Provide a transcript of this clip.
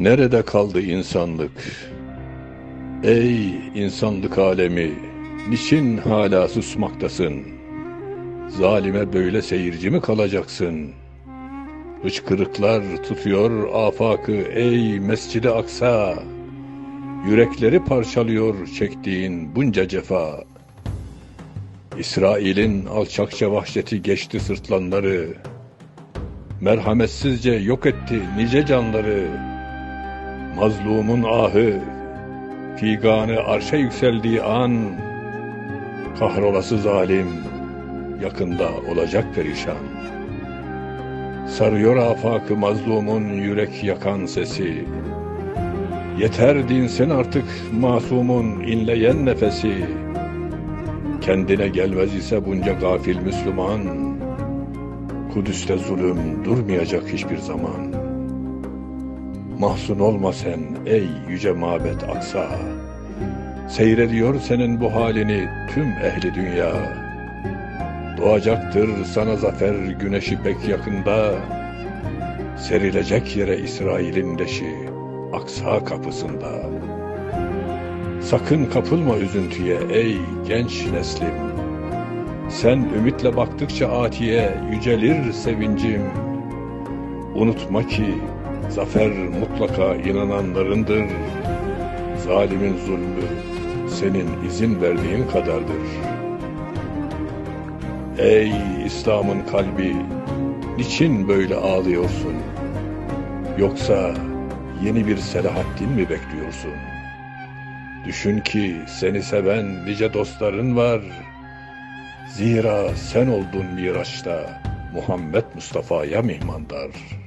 Nerede kaldı insanlık? Ey insanlık alemi, niçin hala susmaktasın? Zalime böyle seyirci mi kalacaksın? Hıçkırıklar tutuyor afakı ey Mescid-i Aksa. Yürekleri parçalıyor çektiğin bunca cefa. İsrail'in alçakça vahşeti geçti sırtlanları. Merhametsizce yok etti nice canları. Mazlumun ahı, figanı arşa yükseldiği an, kahrolası zalim, yakında olacak perişan. Sarıyor afakı mazlumun yürek yakan sesi. Yeter dinsin artık masumun inleyen nefesi. Kendine gelmez ise bunca gafil Müslüman. Kudüs'te zulüm durmayacak hiçbir zaman. Mahzun olma sen ey yüce mabet aksa. Seyrediyor senin bu halini tüm ehli dünya. Doğacaktır sana zafer güneşi pek yakında. Serilecek yere İsrail'in leşi Aksa kapısında. Sakın kapılma üzüntüye ey genç neslim. Sen ümitle baktıkça atiye yücelir sevincim. Unutma ki zafer mutlaka inananlarındır. Zalimin zulmü senin izin verdiğin kadardır. Ey İslam'ın kalbi, niçin böyle ağlıyorsun? Yoksa yeni bir Selahaddin mi bekliyorsun? Düşün ki seni seven nice dostların var. Zira sen oldun Miraç'ta Muhammed Mustafa'ya mihmandar.''